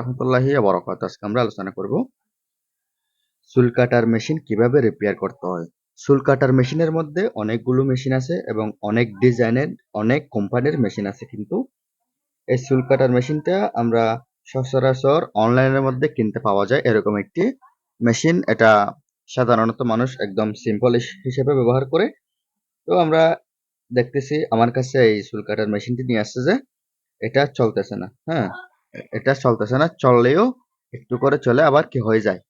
রহমতুল্লাহি বরকাত আজকে আমরা আলোচনা করব চুল কাটার মেশিন কীভাবে রিপেয়ার করতে হয়। চুল কাটার মেশিনের মধ্যে অনেকগুলো মেশিন আছে এবং অনেক ডিজাইনের, অনেক কোম্পানির মেশিন আছে কিন্তু এই চুল কাটার মেশিনটা আমরা সচরাচর অনলাইনের মধ্যে কিনতে পাওয়া যায় এরকম একটি মেশিন। এটা সাধারণত মানুষ একদম সিম্পল হিসেবে ব্যবহার করে। তো আমরা দেখতেছি, আমার কাছে এই চুল কাটার মেশিনটি নিয়ে আসছে যে এটা চলতেছে না হ্যাঁ? এটা চলতেছে না, চললেও একটু করে চলে আবার কি হয়ে যায়,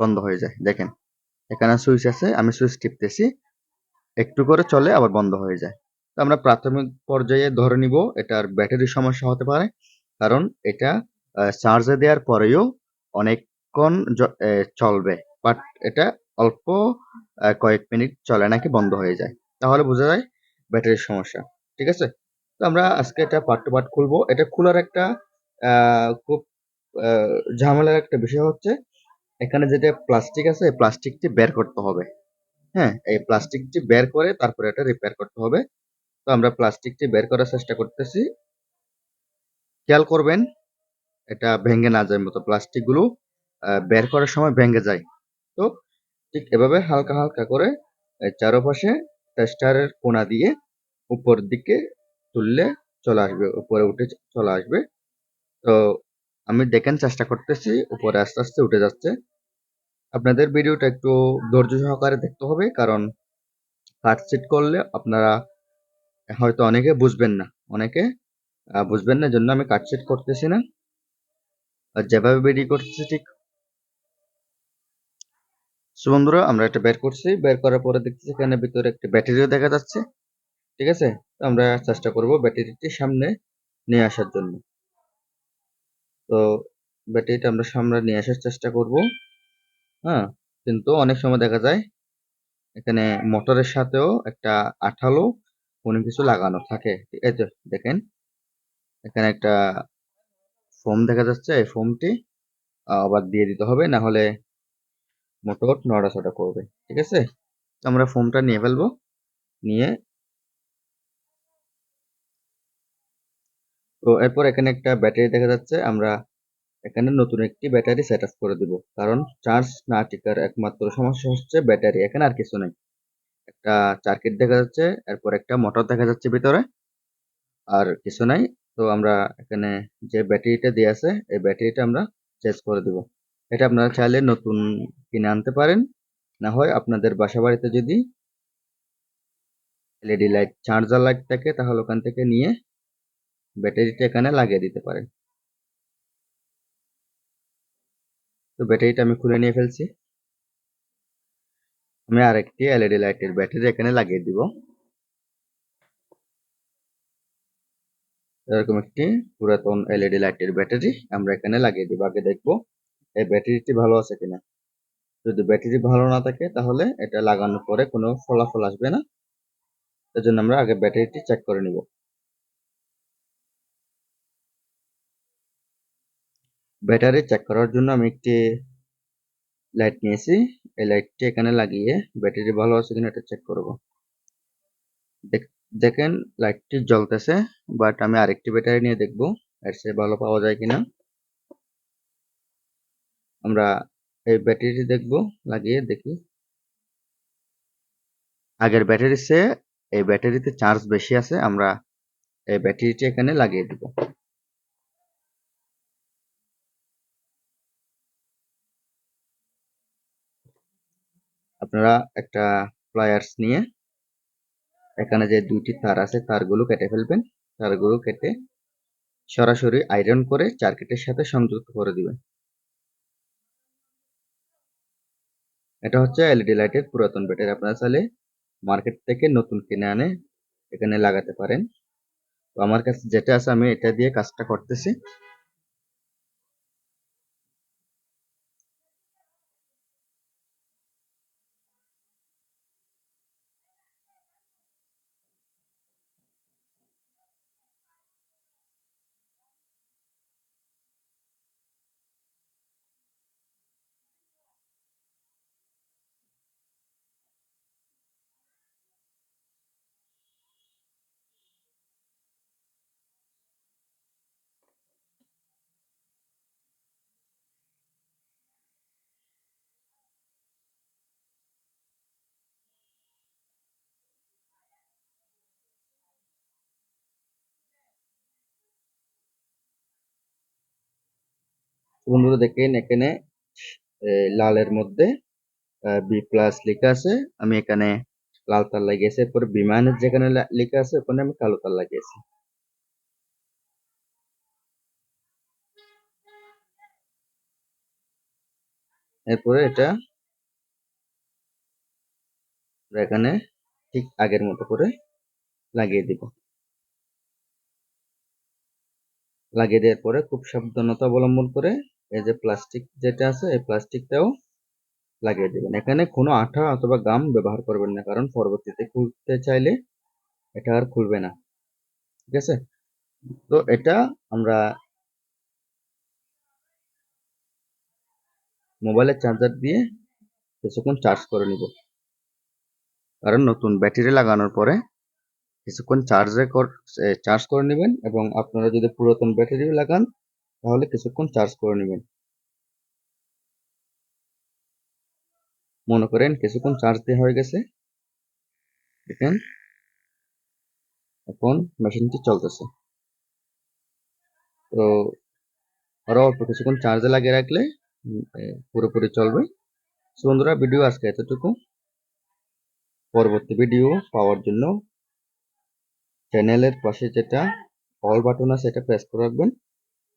বন্ধ হয়ে যায়। দেখেন, এখানে সুইচ আছে, আমি সুইচ টিপতেছি, একটু করে চলে আবার বন্ধ হয়ে যায়। তো আমরা প্রাথমিক পর্যায়ে ধরে নিব, এটার ব্যাটারির সমস্যা হতে পারে, কারণ এটা চার্জে দেওয়ার পরেও অনেকক্ষণ চলবে বাট এটা অল্প কয়েক মিনিট চলে নাকি বন্ধ হয়ে যায়। তাহলে বোঝা যায় ব্যাটারির সমস্যা, ঠিক আছে? তো আমরা আজকে এটা পার্ট টু পার্ট খুলবো। এটা খোলার একটা খুব ঝামেলার একটা বিষয় হচ্ছে, এখানে যেটা প্লাস্টিক আছে, এই প্লাস্টিকটি বের করতে হবে। হ্যাঁ এই প্লাস্টিকটি বের করে তারপরে এটা রিপেয়ার করতে হবে। তো আমরা প্লাস্টিকটি বের করার চেষ্টা করতেছি। খেয়াল করবেন, এটা ভেঙে না যায় মতো প্লাস্টিকগুলো বের করার সময় ভেঙে যায়। তো ঠিক এভাবে হালকা হালকা করে চারপাশে টেস্টারের কোনা দিয়ে উপর দিকে তুললে চলে আসবে, উপরে উঠে চলে আসবে। তো আমি দেখেন চেষ্টা করতেছি, উপরে আস্তে আস্তে উঠে যাচ্ছে। আপনাদের ভিডিওটা একটু ধৈর্য সহকারে দেখতে হবে, কারণ কাটসিট করলে আপনারা হয়তো অনেকে বুঝবেন না। অনেকে বুঝবেন না জন্য আমি কাটসিট করতেছি না। আর যেভাবে বেরিয়ে করতেছি ঠিক। বন্ধুরা, আমরা এটা বের করছি। বের করার পরে দেখতেছি এখানে ভিতরে একটা ব্যাটারিও দেখা যাচ্ছে। ঠিক আছে? আমরা চেষ্টা করব ব্যাটারিটি সামনে নিয়ে আসার জন্য। তো ব্যাটারিটা আমরা সামনে নিয়ে আসার চেষ্টা করব। হ্যাঁ কিন্তু অনেক সময় দেখা যায় এখানে মোটরের সাথেও একটা আঠালো কোনো কিছু লাগানো থাকে। ঠিক আছে দেখেন, এখানে একটা ফোম দেখা যাচ্ছে, এই ফোমটি আবার দিয়ে দিতে হবে, না হলে মোটর নড়াচড়া করবে, ঠিক আছে? আমরা ফোমটা নিয়ে ফেলব, নিয়ে তো এরপর এখানে একটা ব্যাটারি দেখা যাচ্ছে, আমরা এখানে নতুন একটি ব্যাটারি সেট আপ করে দিব। কারণ চার্জ না টিকার একমাত্র সমস্যা হচ্ছে ব্যাটারি, এখানে আর কিছু নেই। একটা চার্কিট দেখা যাচ্ছে, এরপর একটা মোটর দেখা যাচ্ছে ভিতরে, আর কিছু নাই। তো আমরা এখানে যে ব্যাটারিটা দিয়ে আছে, এই ব্যাটারিটা আমরা চেঞ্জ করে দিব। এটা আপনারা চাইলে নতুন কিনে আনতে পারেন। না হয় আপনাদের বাসা বাড়িতে যদি এলইডি লাইট চার্জার লাইট থাকে, তাহলে ওখান থেকে নিয়ে ব্যাটারিটা এখানে লাগিয়ে দিতে পারেন। তো ব্যাটারিটা আমি খুলে নিয়ে ফেলছি। আমি আরেকটি এলইডি লাইটের ব্যাটারি এখানে লাগিয়ে দিব। এরকম একটি পুরাতন এলইডি লাইটের ব্যাটারি আমরা এখানে লাগিয়ে দিব। আগে দেখব এই ব্যাটারিটি ভালো আছে কিনা। যদি ব্যাটারি ভালো না থাকে তাহলে এটা লাগানোর পরে কোনো ফলাফল আসবে না। জন্য আমরা আগে ব্যাটারিটি চেক করে নিব। ব্যাটারি চেক করার জন্য আমি একটি লাইট নিয়েছি। এই লাইটটি এখানে লাগিয়ে ব্যাটারি ভালো আছে কিনা এটা চেক করব। দেখেন লাইটটি জ্বলতেছে বাট আমি আরেকটি ব্যাটারি নিয়ে দেখব, এর চেয়ে ভালো পাওয়া যায় কিনা। আমরা এই ব্যাটারিটি দেখব, লাগিয়ে দেখি। আগের ব্যাটারির চেয়ে এই ব্যাটারিতে চার্জ বেশি আছে, আমরা এই ব্যাটারিটি এখানে লাগিয়ে দিব। আপনারা একটা প্লায়ার্স নিয়ে এখানে যে দুইটি তার আছে, তারগুলো কেটে ফেলবেন। তারগুলো কেটে সরাসরি আয়রন করে চার্কিটের সাথে সংযুক্ত করে দিবেন। এটা হচ্ছে এলইডি লাইটের পুরাতন ব্যাটারি আপনারা চাইলে মার্কেট থেকে নতুন কিনে আনে এখানে লাগাতে পারেন। তো আমার কাছে যেটা আছে, আমি এটা দিয়ে কাজটা করতেছি। বন্ধুরা দেখেন, এখানে লালের মধ্যে বি প্লাস লেখা আছে। আমি এখানে লাল তার লাগিয়েছি। এরপরে বিমানের যেখানে লেখা আছে, ওখানে আমি কালো তার লাগিয়েছি। এরপরে এটা এখানে ঠিক আগের মতো করে লাগিয়ে দিব। লাগিয়ে দেওয়ার পরে খুব সাবধানতা অবলম্বন করে এই যে প্লাস্টিক যেটা আছে, এই প্লাস্টিকটাও লাগিয়ে দেবেন। এখানে কোনো আঠা অথবা গাম ব্যবহার করবেন না, কারণ পরবর্তীতে খুলতে চাইলে এটা আর খুলবে না। ঠিক আছে? তো এটা আমরা মোবাইলের চার্জার দিয়ে কিছুক্ষণ চার্জ করে নিব। কারণ নতুন ব্যাটারি লাগানোর পরে কিছুক্ষণ চার্জে চার্জ করে নেবেন এবং আপনারা যদি পুরাতন ব্যাটারি লাগান তাহলে কিছুক্ষণ চার্জ করে নেবেন। মনে করেন কিছুক্ষণ চার্জ দেওয়া হয়ে গেছে। দেখেন, এখন মেশিনটি চলতেছে। তো আরও অল্প কিছুক্ষণ চার্জে লাগিয়ে রাখলে পুরোপুরি চলবে। বন্ধুরা ভিডিও আজকে এতটুকু। পরবর্তী ভিডিও পাওয়ার জন্য চ্যানেলের পাশে যেটা অল বাটন আছে, এটা প্রেস করে রাখবেন।